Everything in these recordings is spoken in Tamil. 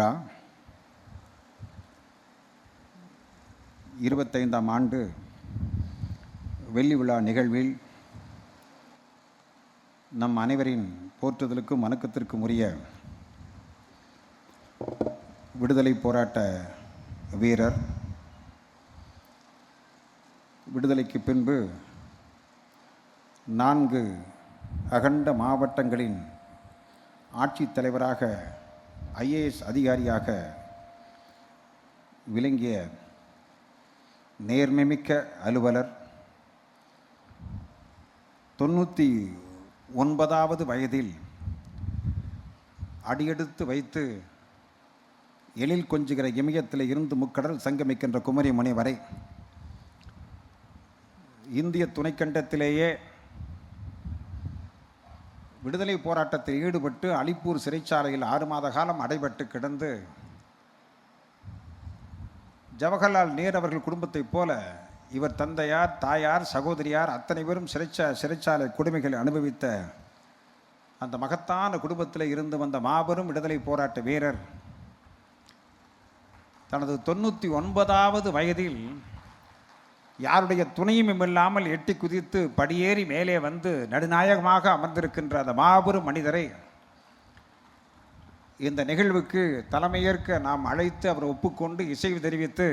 விழா இருபத்தைந்தாம் ஆண்டு வெள்ளி விழா நிகழ்வில் நம் அனைவரின் போற்றுதலுக்கும் வணக்கத்திற்கும் உரிய விடுதலை போராட்ட வீரர் விடுதலைக்கு பின்பு நான்கு அகண்ட மாவட்டங்களின் ஆட்சித் தலைவராக ஐஏஎஸ் அதிகாரியாக விளங்கிய நேர்மைமிக்க அலுவலர் தொண்ணூற்றி ஒன்பதாவது வயதில் அடியெடுத்து வைத்து எழில் கொஞ்சுகிற இமயத்தில் இருந்து முக்கடல் சங்கமிக்கின்ற குமரி முனை வரை இந்திய துணைக்கண்டத்திலேயே விடுதலை போராட்டத்தில் ஈடுபட்டு அலிப்பூர் சிறைச்சாலையில் ஆறு மாத காலம் அடைபட்டு கிடந்து ஜவஹர்லால் நேரு அவர்கள் குடும்பத்தைப் போல இவர் தந்தையார் தாயார் சகோதரியார் அத்தனை பேரும் சிறைச்சா சிறைச்சாலை கொடுமைகளை அனுபவித்த அந்த மகத்தான குடும்பத்தில் இருந்து வந்த மாபெரும் விடுதலை போராட்ட வீரர். தனது தொண்ணூற்றி ஒன்பதாவது வயதில் யாருடைய துணையும் இல்லாமல் எட்டி குதித்து படியேறி மேலே வந்து நடுநாயகமாக அமர்ந்திருக்கின்ற அந்த மாபெரும் மனிதரை இந்த நிகழ்வுக்கு தலைமையேற்க நாம் அழைத்து அவர் ஒப்புக்கொண்டு இசைவு தெரிவித்து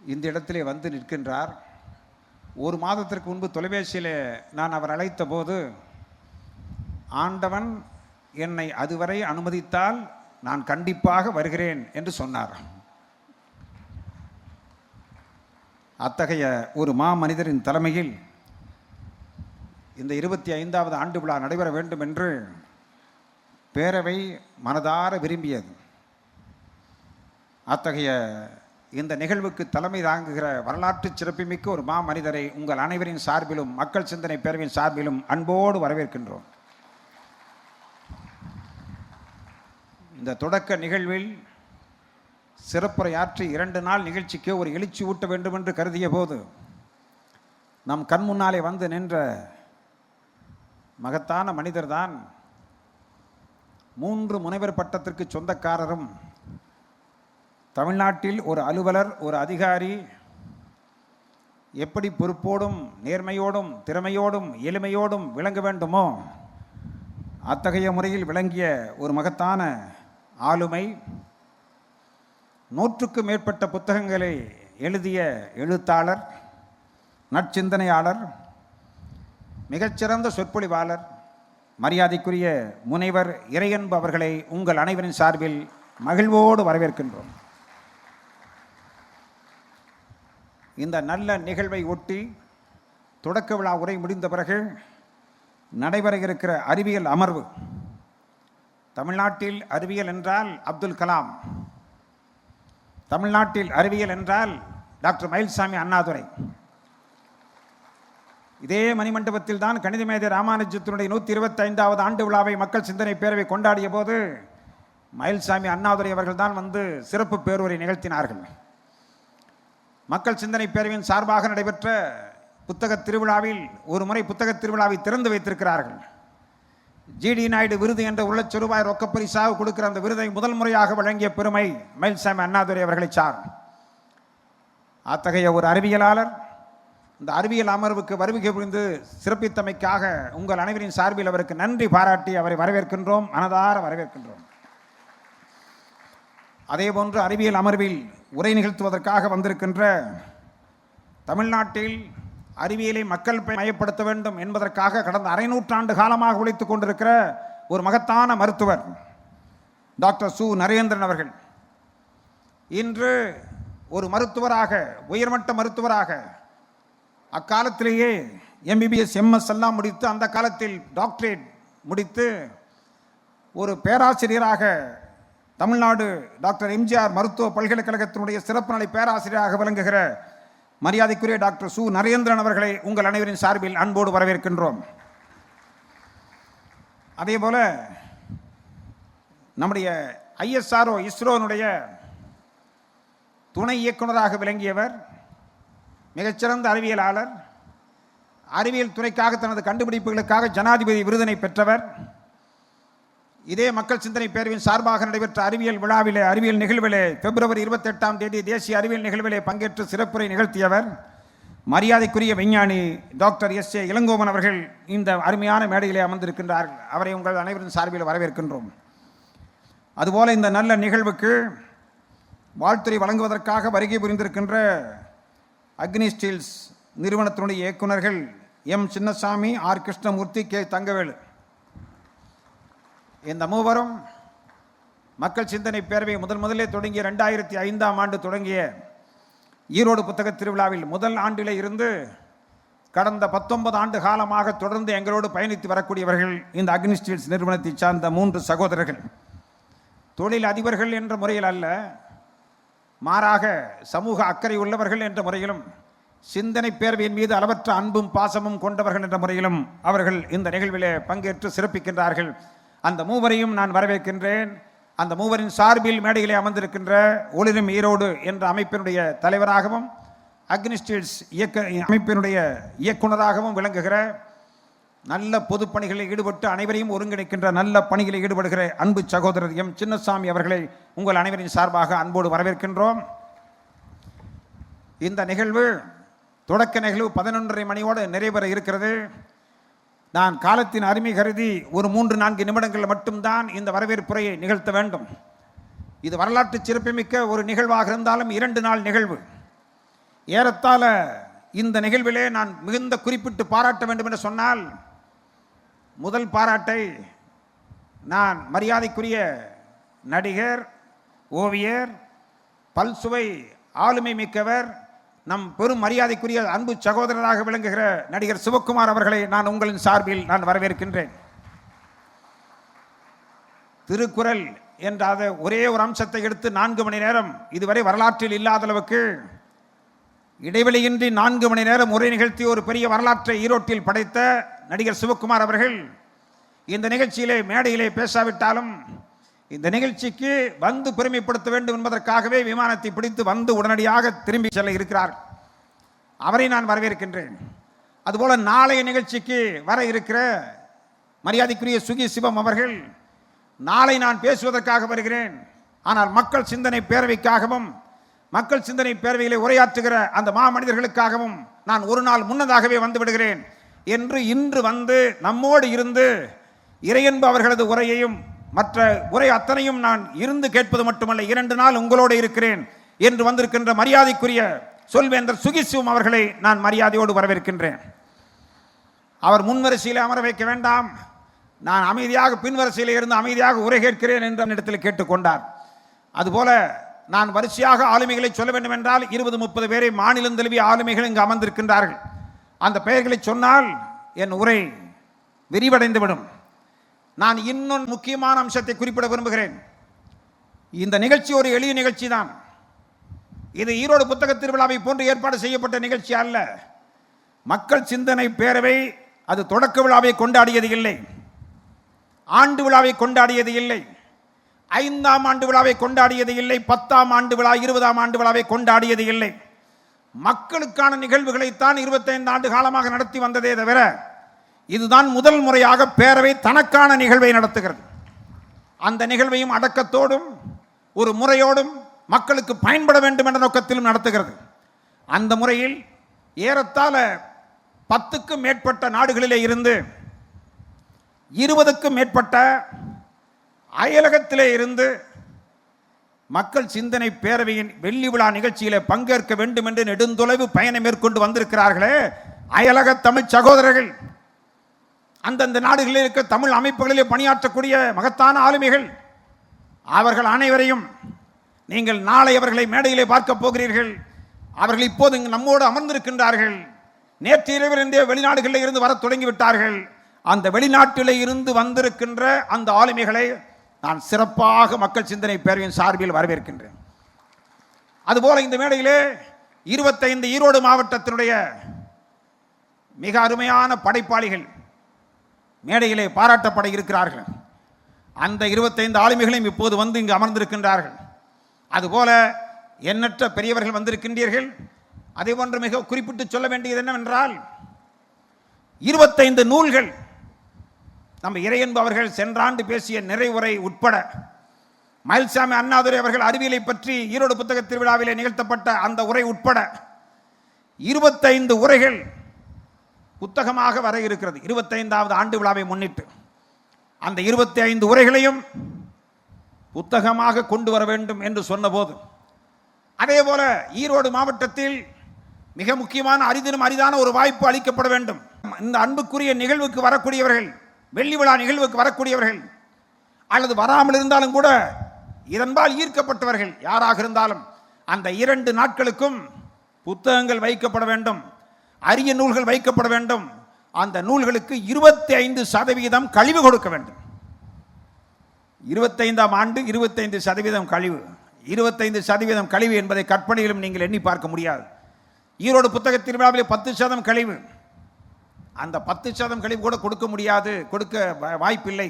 இந்த இடத்திலே வந்து நிற்கின்றார். ஒரு மாதத்திற்கு முன்பு தொலைபேசியில் நான் அவர் அழைத்த போது ஆண்டவன் என்னை அதுவரை அனுமதித்தால் நான் கண்டிப்பாக வருகிறேன் என்று சொன்னார். அத்தகைய ஒரு மா மனிதரின் தலைமையில் இந்த இருபத்தி ஐந்தாவது ஆண்டு விழா நடைபெற வேண்டும் என்று பேரவை மனதார விரும்பியது. அத்தகைய இந்த நிகழ்வுக்கு தலைமை தாங்குகிற வரலாற்று சிறப்புமிக்க ஒரு மா மனிதரை உங்கள் அனைவரின் சார்பிலும் மக்கள் சிந்தனை பேரவையின் சார்பிலும் அன்போடு வரவேற்கின்றோம். இந்த தொடக்க நிகழ்வில் சிறப்புரையாற்றி இரண்டு நாள் நிகழ்ச்சிக்கு ஒரு எழுச்சி ஊட்ட வேண்டும் என்று கருதிய போது நம் கண் முன்னாலே வந்து நின்ற மகத்தான மனிதர்தான் மூன்று முனைவர் பட்டத்திற்கு சொந்தக்காரரும் தமிழ்நாட்டில் ஒரு அலுவலர் ஒரு அதிகாரி எப்படி பொறுப்போடும் நேர்மையோடும் திறமையோடும் எளிமையோடும் விளங்க வேண்டுமோ அத்தகைய முறையில் விளங்கிய ஒரு மகத்தான ஆளுமை நூற்றுக்கும் மேற்பட்ட புத்தகங்களை எழுதிய எழுத்தாளர் நற்சிந்தனையாளர் மிகச்சிறந்த சொற்பொழிவாளர் மரியாதைக்குரிய முனைவர் இறையன்பு அவர்களை உங்கள் அனைவரின் சார்பில் மகிழ்வோடு வரவேற்கின்றோம். இந்த நல்ல நிகழ்வை ஒட்டி தொடக்க விழா உரை முடிந்த பிறகு நடைபெற இருக்கிற அறிவியல் அமர்வு தமிழ்நாட்டில் அறிவியல் என்றால் அப்துல் கலாம். தமிழ்நாட்டில் அறிவியல் என்றால் டாக்டர் மயில்சாமி அண்ணாதுரை. இதே மணிமண்டபத்தில் தான் கணித மேதை ராமானுஜத்தினுடைய நூற்றி இருபத்தைந்தாவது ஆண்டு விழாவை மக்கள் சிந்தனை பேரவை கொண்டாடிய போது மயில்சாமி அண்ணாதுரை அவர்கள் தான் வந்து சிறப்பு பேருரை நிகழ்த்தினார்கள். மக்கள் சிந்தனை பேரவையின் சார்பாக நடைபெற்ற புத்தக திருவிழாவில் ஒரு முறை புத்தக திருவிழாவை திறந்து வைத்திருக்கிறார்கள். ஜிடி நாயுடு விருது என்ற உள்ளச் ரூபாய் ரொக்கப்பரிசாக கொடுக்கிற அந்த விருதை முதல் முறையாக வழங்கிய பெருமை மயில்சாமி அண்ணாதுரை அவர்களை சார் அத்தகைய ஒரு அறிவியலாளர் இந்த அறிவியல் அமர்வுக்கு வருகை புரிந்து சிறப்பித்தமைக்காக உங்கள் அனைவரின் சார்பில் அவருக்கு நன்றி பாராட்டி அவரை வரவேற்கின்றோம் மனதார வரவேற்கின்றோம். அதேபோன்று அறிவியல் அமர்வில் உரை நிகழ்த்துவதற்காக வந்திருக்கின்ற தமிழ்நாட்டில் அறிவியலை மக்கள் மயப்படுத்த வேண்டும் என்பதற்காக கடந்த அரை நூற்றாண்டு காலமாக உழைத்துக் கொண்டிருக்கிற ஒரு மகத்தான மருத்துவர் டாக்டர் சு. நரேந்திரன் அவர்கள். இன்று ஒரு மருத்துவராக உயர்மட்ட மருத்துவராக அக்காலத்திலேயே எம்பிபிஎஸ் எம்எஸ் எல்லாம் முடித்து அந்த காலத்தில் டாக்டரேட் முடித்து ஒரு பேராசிரியராக தமிழ்நாடு டாக்டர் எம்ஜிஆர் மருத்துவ பல்கலைக்கழகத்தினுடைய சிறப்பு நிலை பேராசிரியராக விளங்குகிற மரியாதைக்குரிய டாக்டர் சு நரேந்திரன் அவர்களை உங்கள் அனைவரின் சார்பில் அன்போடு வரவேற்கின்றோம். அதே போல நம்முடைய ஐஎஸ்ஆர்ஓ இஸ்ரோனுடைய துணை இயக்குனராக விளங்கியவர் மிகச்சிறந்த அறிவியலாளர் அறிவியல் துறைக்காக தனது கண்டுபிடிப்புகளுக்காக ஜனாதிபதி விருதினை பெற்றவர் இதே மக்கள் சிந்தனை பேரவையின் சார்பாக நடைபெற்ற அறிவியல் விழாவிலே அறிவியல் நிகழ்விலே பிப்ரவரி இருபத்தெட்டாம் தேதி தேசிய அறிவியல் நிகழ்விலே பங்கேற்று சிறப்புரை நிகழ்த்தியவர் மரியாதைக்குரிய விஞ்ஞானி டாக்டர் எஸ் ஏ இளங்கோவன் அவர்கள் இந்த அருமையான மேடையிலே அமர்ந்திருக்கின்றார்கள் அவரை உங்கள் அனைவரின் சார்பில் வரவேற்கின்றோம். அதுபோல இந்த நல்ல நிகழ்வுக்கு வாழ்த்துறை வழங்குவதற்காக வருகை புரிந்திருக்கின்ற அக்னி ஸ்டீல்ஸ் நிறுவனத்தினுடைய இயக்குனர்கள் M Chinnasamy R Krishnamurthy K Thangavelu. இந்த மூவரும் மக்கள் சிந்தனை பேரவை முதல் முதலே தொடங்கிய ரெண்டாயிரத்தி ஐந்தாம் ஆண்டு தொடங்கிய ஈரோடு புத்தக திருவிழாவில் முதல் ஆண்டிலே இருந்து கடந்த பத்தொன்பது ஆண்டு காலமாக தொடர்ந்து எங்களோடு பயணித்து வரக்கூடியவர்கள் இந்த அக்னி ஸ்டீல்ஸ் நிறுவனத்தை சார்ந்த மூன்று சகோதரர்கள். தொழில் அதிபர்கள் என்ற முறையில் அல்ல மாறாக சமூக அக்கறை உள்ளவர்கள் என்ற முறையிலும் சிந்தனை பேரவையின் மீது அளவற்ற அன்பும் பாசமும் கொண்டவர்கள் என்ற முறையிலும் அவர்கள் இந்த நிகழ்விலே பங்கேற்று சிறப்பிக்கின்றார்கள். அந்த மூவரையும் நான் வரவேற்கின்றேன். அந்த மூவரின் சார்பில் மேடையிலே அமர்ந்திருக்கின்ற ஒளிரும் ஈரோடு என்ற அமைப்பினுடைய தலைவராகவும் அக்னிஸ்டீல்ஸ் இயக்க அமைப்பினுடைய இயக்குனராகவும் விளங்குகிற நல்ல பொதுப்பணிகளில் ஈடுபட்டு அனைவரையும் ஒருங்கிணைக்கின்ற நல்ல பணிகளில் ஈடுபடுகிற அன்பு சகோதரர் எம். சின்னசாமி அவர்களை உங்கள் அனைவரின் சார்பாக அன்போடு வரவேற்கின்றோம். இந்த நிகழ்வு தொடக்க நிகழ்வு பதினொன்றரை மணியோடு நிறைவேற இருக்கிறது. நான் காலத்தின் அருமை கருதி ஒரு மூன்று நான்கு நிமிடங்கள் மட்டும்தான் இந்த வரவேற்புரையை நிகழ்த்த வேண்டும். இது வரலாற்று சிறப்புமிக்க ஒரு நிகழ்வாக இருந்தாலும் இரண்டு நாள் நிகழ்வு. ஏறத்தாழ இந்த நிகழ்விலே நான் மிகுந்த குறிப்பிட்டு பாராட்ட வேண்டும் என்று சொன்னால் முதல் பாராட்டை நான் மரியாதைக்குரிய நடிகர் ஓவியர் பல்சுவை ஆளுமை மிக்கவர் நம் பெரும் மரியாதைக்குரிய அன்பு சகோதரராக விளங்குகிற நடிகர் சிவக்குமார் அவர்களை நான் உங்களின் சார்பில் நான் வரவேற்கின்றேன். திருக்குறள் என்ற அதை ஒரே ஒரு அம்சத்தை எடுத்து நான்கு மணி நேரம் இதுவரை வரலாற்றில் இல்லாத அளவுக்கு இடைவெளியின்றி நான்கு மணி நேரம் உரை நிகழ்த்தி ஒரு பெரிய வரலாற்றை ஈரோட்டில் படைத்த நடிகர் சிவக்குமார் அவர்கள் இந்த நிகழ்ச்சியிலே மேடையிலே பேசாவிட்டாலும் இந்த நிகழ்ச்சிக்கு வந்து பெருமைப்படுத்த வேண்டும் என்பதற்காகவே விமானத்தை பிடித்து வந்து உடனடியாக திரும்பி செல்ல இருக்கிறார். அவரை நான் வரவேற்கின்றேன். அதுபோல நாளைய நிகழ்ச்சிக்கு வர இருக்கிற மரியாதைக்குரிய சுகி சிவம் அவர்கள் நாளை நான் பேசுவதற்காக வருகிறேன். ஆனால் மக்கள் சிந்தனை பேரவைக்காகவும் மக்கள் சிந்தனை பேரவையிலே உரையாற்றுகிற அந்த மாமனிதர்களுக்காகவும் நான் ஒரு நாள் முன்னதாகவே வந்து விடுகிறேன். என்று இன்று வந்து நம்மோடு இருந்து இறையன்பு அவர்களது உரையையும் மற்ற உரை அத்தனையும் நான் இருந்து கேட்பது மட்டுமல்ல இரண்டு நாள் உங்களோடு இருக்கிறேன் என்று வந்திருக்கின்ற மரியாதைக்குரிய சொல்வேந்தர் சுகிசிவம் அவர்களை நான் மரியாதையோடு வரவேற்கின்றேன். அவர் முன்வரிசையில் அமர வைக்க வேண்டாம். நான் அமைதியாக பின்வரிசையில் இருந்து அமைதியாக உரை கேட்கிறேன் என்று இடத்தில் கேட்டுக்கொண்டார். அதுபோல நான் வரிசையாக ஆளுமைகளை சொல்ல வேண்டும் என்றால் இருபது முப்பது பேரை மாநிலம் தழுவிய ஆளுமைகள் இங்கு அமர்ந்திருக்கின்றார்கள். அந்த பெயர்களை சொன்னால் என் உரை விரிவடைந்துவிடும். நான் இன்னொரு முக்கியமான அம்சத்தை குறிப்பிட விரும்புகிறேன். இந்த நிகழ்ச்சி ஒரு எளிய நிகழ்ச்சி தான் இது ஈரோடு புத்தக திருவிழாவை போன்று ஏற்பாடு செய்யப்பட்ட நிகழ்ச்சி அல்ல. மக்கள் சிந்தனை பேரவை அது தொடக்க விழாவை கொண்டாடியது இல்லை. ஆண்டு விழாவை கொண்டாடியது இல்லை. ஐந்தாம் ஆண்டு விழாவை கொண்டாடியது இல்லை. பத்தாம் ஆண்டு விழா இருபதாம் ஆண்டு விழாவை கொண்டாடியது இல்லை. மக்களுக்கான நிகழ்வுகளைத்தான் இருபத்தைந்து ஆண்டு காலமாக நடத்தி வந்ததே தவிர இதுதான் முதல் முறையாக பேரவை தனக்கான நிகழ்வை நடத்துகிறது. அந்த நிகழ்வையும் அடக்கத்தோடும் ஒரு முறையோடும் மக்களுக்கு பயன்பட வேண்டும் என்ற நோக்கத்திலும் நடத்துகிறது. அந்த முறையில் ஏறத்தாழ பத்துக்கும் மேற்பட்ட நாடுகளிலே இருந்து இருபதுக்கும் மேற்பட்ட அயலகத்திலே இருந்து மக்கள் சிந்தனை பேரவையின் வெள்ளி விழா நிகழ்ச்சியில் பங்கேற்க வேண்டும் என்று நெடுந்தொலைவு பயணம் மேற்கொண்டு வந்திருக்கிறார்களே அயலக தமிழ் சகோதரர்கள். அந்தந்த நாடுகளில் இருக்கிற தமிழ் அமைப்புகளிலே பணியாற்றக்கூடிய மகத்தான ஆளுமைகள். அவர்கள் அனைவரையும் நீங்கள் நாளை அவர்களை மேடையிலே பார்க்க போகிறீர்கள். அவர்கள் இப்போது இங்கு நம்மோடு அமர்ந்திருக்கின்றார்கள். நேற்று இரவிலிருந்தே வெளிநாடுகளில் இருந்து வரத் தொடங்கிவிட்டார்கள். அந்த வெளிநாட்டிலே இருந்து வந்திருக்கின்ற அந்த ஆளுமைகளை நான் சிறப்பாக மக்கள் சிந்தனை பேரவையின் சார்பில் வரவேற்கின்றேன். அதுபோல இந்த மேடையிலே இருபத்தைந்து ஈரோடு மாவட்டத்தினுடைய மிக அருமையான படைப்பாளிகள் மேடையிலே பாராட்டப்பட இருக்கிறார்கள். அந்த இருபத்தைந்து ஆளுமைகளையும் இப்போது வந்து இங்கு அமர்ந்திருக்கின்றார்கள். அதுபோல எண்ணற்ற பெரியவர்கள் வந்திருக்கின்றீர்கள். அதே போன்று மிக குறிப்பிட்டு சொல்ல வேண்டியது என்னவென்றால் இருபத்தைந்து நூல்கள் நம்ம இறையன்பு அவர்கள் சென்றாண்டு பேசிய நிறைவுரை உட்பட மயில்சாமி அண்ணாதுரை அவர்கள் அறிவியலை பற்றி ஈரோடு புத்தக திருவிழாவிலே நிகழ்த்தப்பட்ட அந்த உரை உட்பட இருபத்தைந்து உரைகள் புத்தகமாக வர இருக்கிறது. இருபத்தைந்தாவது ஆண்டு விழாவை முன்னிட்டு. அந்த இருபத்தி ஐந்து உரைகளையும் புத்தகமாக கொண்டு வர வேண்டும் என்று சொன்னபோது அதே போல ஈரோடு மாவட்டத்தில் மிக முக்கியமான அரிதினும் அரிதான ஒரு வாய்ப்பு அளிக்கப்பட வேண்டும். இந்த அன்புக்குரிய நிகழ்வுக்கு வரக்கூடியவர்கள் வெள்ளி விழா நிகழ்வுக்கு வரக்கூடியவர்கள் அல்லது வராமல் இருந்தாலும் கூட இதன்பால் ஈர்க்கப்பட்டவர்கள் யாராக இருந்தாலும் அந்த இரண்டு நாட்களுக்கும் புத்தகங்கள் வைக்கப்பட வேண்டும். அரிய நூல்கள் வைக்கப்பட வேண்டும். அந்த நூல்களுக்கு இருபத்தி ஐந்து சதவீதம் கழிவு கொடுக்க வேண்டும். இருபத்தைந்தாம் ஆண்டு இருபத்தைந்து சதவீதம் கழிவு. இருபத்தைந்து சதவீதம் கழிவு என்பதை கற்பனையிலும் நீங்கள் எண்ணி பார்க்க முடியாது. ஈரோடு புத்தக திருவிழாவிலே பத்து சதம் கழிவு. அந்த பத்து சதம் கழிவு கூட கொடுக்க முடியாது கொடுக்க வாய்ப்பில்லை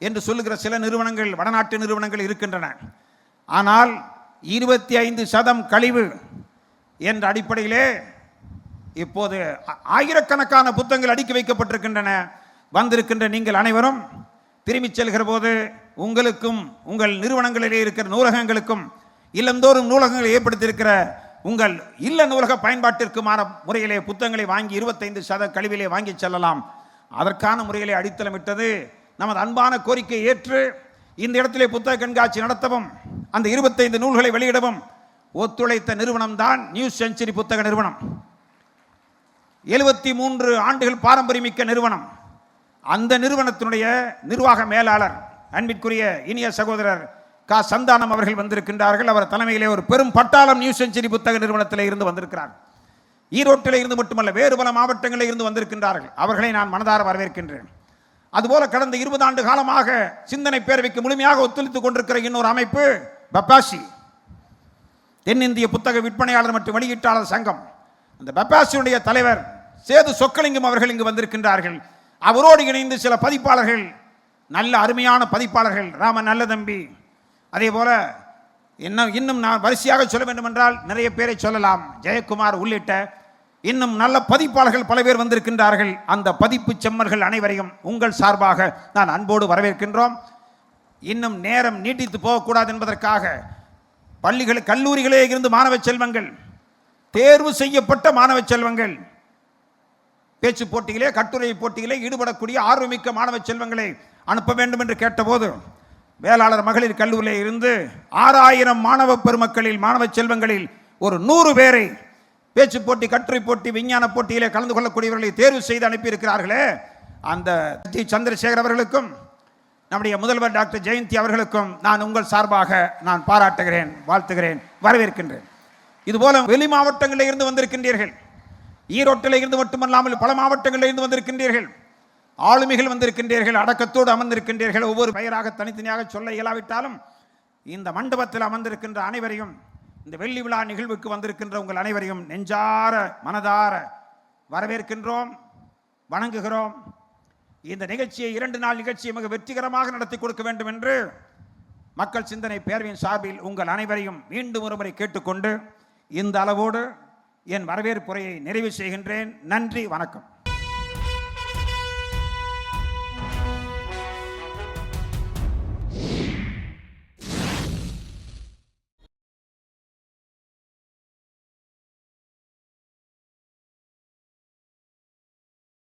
என்று சொல்லுகிற சில நிறுவனங்கள் வடநாட்டு நிறுவனங்கள் இருக்கின்றன. ஆனால் இருபத்தி ஐந்து சதம் கழிவு என்ற அடிப்படையிலே இப்போது ஆயிரக்கணக்கான புத்தகங்கள் அடுக்கி வைக்கப்பட்டிருக்கின்றன. வந்திருக்கின்ற நீங்கள் அனைவரும் திரும்பிச் செல்கிற போது உங்களுக்கும் உங்கள் நிறுவனங்களிலே இருக்கிற நூலகங்களுக்கும் இல்லந்தோறும் நூலகங்களை ஏற்படுத்தியிருக்கிற உங்கள் இல்ல நூலக பயன்பாட்டிற்குமான முறையிலே புத்தகங்களை வாங்கி இருபத்தைந்து சத கழிவிலே வாங்கி செல்லலாம். அதற்கான முறையிலே அடித்தளமிட்டது. நமது அன்பான கோரிக்கை ஏற்று இந்த இடத்திலே புத்தக கண்காட்சி நடத்தவும் அந்த இருபத்தைந்து நூல்களை வெளியிடவும் ஒத்துழைத்த நிறுவனம் தான் செஞ்சுரி புத்தக நிறுவனம். எழுபத்தி மூன்று ஆண்டுகள் பாரம்பரியமிக்க நிறுவனம். அந்த நிறுவனத்தினுடைய நிர்வாக மேலாளர் அன்பிற்குரிய இனிய சகோதரர் கா. சந்தானம் அவர்கள் வந்திருக்கின்றார்கள். அவர் தலைமையிலே ஒரு பெரும் பட்டாளம் நியூ செஞ்சுரி புத்தக நிறுவனத்திலே இருந்து வந்திருக்கிறார். ஈரோட்டில் இருந்து மட்டுமல்ல வேறு பல மாவட்டங்களில் இருந்து வந்திருக்கின்றார்கள். அவர்களை நான் மனதார வரவேற்கின்றேன். அதுபோல கடந்த இருபது ஆண்டு காலமாக சிந்தனை பேரவைக்கு முழுமையாக ஒத்துழைத்துக் கொண்டிருக்கிற இன்னொரு அமைப்பு பப்பாசி. தென்னிந்திய புத்தக விற்பனையாளர் மற்றும் வெளியீட்டாளர் சங்கம். அந்த பப்பாசியுடைய தலைவர் சேது சொக்கலிங்கம் அவர்கள் இங்கு வந்திருக்கின்றார்கள். அவரோடு இணைந்து சில பதிப்பாளர்கள் நல்ல அருமையான பதிப்பாளர்கள் ராம நல்லதம்பி. அதே போல இன்னும் இன்னும் நான் வரிசையாக சொல்ல வேண்டும் என்றால் நிறைய பேரை சொல்லலாம். ஜெயக்குமார் உள்ளிட்ட இன்னும் நல்ல பதிப்பாளர்கள் பல பேர் வந்திருக்கின்றார்கள். அந்த பதிப்பு செம்மர்கள் அனைவரையும் உங்கள் சார்பாக நான் அன்போடு வரவேற்கின்றோம். இன்னும் நேரம் நீட்டித்து போகக்கூடாது என்பதற்காக பள்ளிகள் கல்லூரிகளே இருந்து மாணவ செல்வங்கள் தேர்வு செய்யப்பட்ட மாணவ செல்வங்கள். பேச்சு போட்டியிலே கட்டுரை போட்டிகளே ஈடுபடக்கூடிய ஆர்வமிக்க மாணவ செல்வங்களை அனுப்ப வேண்டும் என்று கேட்டபோது வேளாளர் மகளிர் கல்லூரியில் இருந்து ஆறாயிரம் மாணவ பெருமக்களில் மாணவ செல்வங்களில் ஒரு நூறு பேரை பேச்சு போட்டி கட்டுரை போட்டி விஞ்ஞான போட்டியிலே கலந்து கொள்ளக்கூடியவர்களை தேர்வு செய்து அனுப்பியிருக்கிறார்களே. அந்த ஜி. சந்திரசேகர் அவர்களுக்கும் நம்முடைய முதல்வர் டாக்டர் ஜெயந்தி அவர்களுக்கும் நான் உங்கள் சார்பாக நான் பாராட்டுகிறேன் வாழ்த்துகிறேன் வரவேற்கின்றேன். இதுபோல வெளி மாவட்டங்களில் இருந்து வந்திருக்கின்றீர்கள். ஈரோட்டில் இருந்து மட்டுமல்லாமல் பல மாவட்டங்களில் இருந்து வந்திருக்கின்றீர்கள். ஆளுமைகள் வந்திருக்கின்றீர்கள் அடக்கத்தோடு அமர்ந்திருக்கின்றீர்கள். ஒவ்வொரு பெயராக தனித்தனியாக சொல்ல இயலாவிட்டாலும் இந்த மண்டபத்தில் அமர்ந்திருக்கின்ற அனைவரையும் இந்த வெள்ளி விழா நிகழ்வுக்கு வந்திருக்கின்ற உங்கள் அனைவரையும் நெஞ்சார மனதார வரவேற்கின்றோம் வணங்குகிறோம். இந்த நிகழ்ச்சியை இரண்டு நாள் நிகழ்ச்சியை மிக வெற்றிகரமாக நடத்தி கொடுக்க வேண்டும் என்று மக்கள் சிந்தனை பேரவையின் சார்பில் உங்கள் அனைவரையும் மீண்டும் ஒருமுறை கேட்டுக்கொண்டு இந்த அளவோடு என் வரவேற்புரையை நிறைவு செய்கின்றேன். நன்றி வணக்கம்.